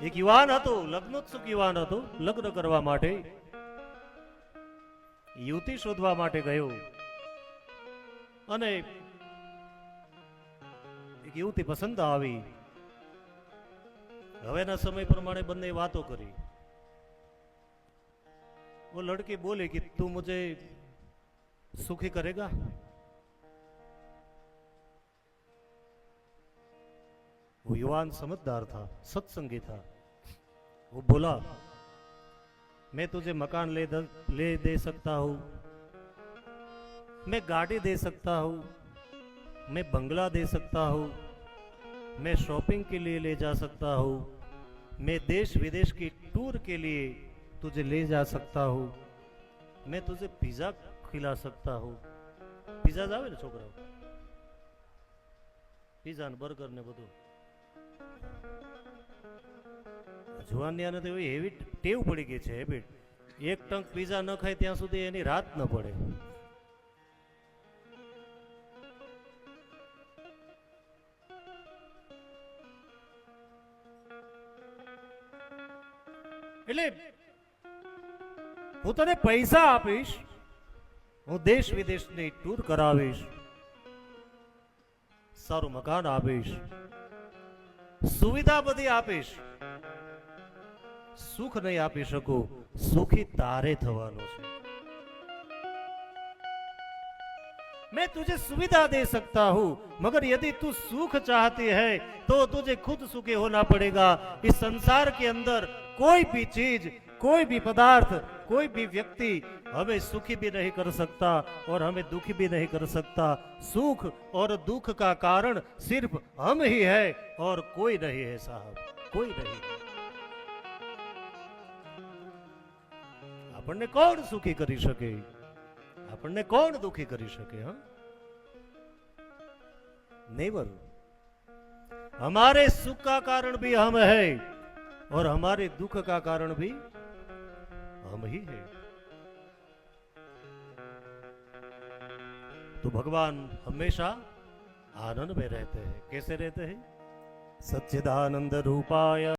એક યુવાન હતો લગ્નોત્સુક યુવાન હતો લગ્ન કરવા માટે યુવતી શોધવા માટે ગયો અને એક યુવતી પસંદ આવી હવેના સમય પ્રમાણે બંને વાતો કરી वो लड़की बोली कि तू मुझे सुखी करेगा वो युवान समझदार था सत्संगी था वो बोला मैं तुझे मकान ले द, ले दे सकता हूँ। मैं गाड़ी दे सकता हूँ। मैं बंगला दे सकता हूँ। मैं शॉपिंग के लिए ले जा सकता हूँ। मैं देश विदेश की टूर के लिए तुझे ले जा सकता हूँ। मैं तुझे पिज़्ज़ा खिला सकता हूँ। पिज़्ज़ा जावे छोकरा? पिज़्ज़ा बर्गर ने बधु જુવાનિયાને તો એવી એવી ટેવ પડી ગઈ છે હેબિટ એક ટંક પીઝા ન ખાય ત્યાં સુધી એની રાત ન પડે. એટલે હું તને પૈસા આપીશ, હું દેશ વિદેશની ટૂર કરાવીશ, સારું મકાન આપીશ, સુવિધા બધી આપીશ. સુખ નહીં આપી શકું સુખી તારે થવાનો છે मैं तुझे सुविधा दे सकता हूं मगर यदि तू सुख चाहती है तो तुझे खुद सुखी होना पड़ेगा इस संसार के अंदर कोई भी चीज कोई भी पदार्थ कोई भी व्यक्ति हमें सुखी भी नहीं कर सकता और हमें दुखी भी नहीं कर सकता सुख और दुख का कारण सिर्फ हम ही है और कोई नहीं है साहब कोई नहीं है આપણને કોણ સુખી કરી શકે આપણને કોણ દુખી કરી શકે હા नेवर हमारे सुख का कारण भी हम है और हमारे दुख का कारण भी हम ही है तो भगवान हमेशा आनंद में रहते हैं कैसे रहते हैं सच्चिदानंद रूपाय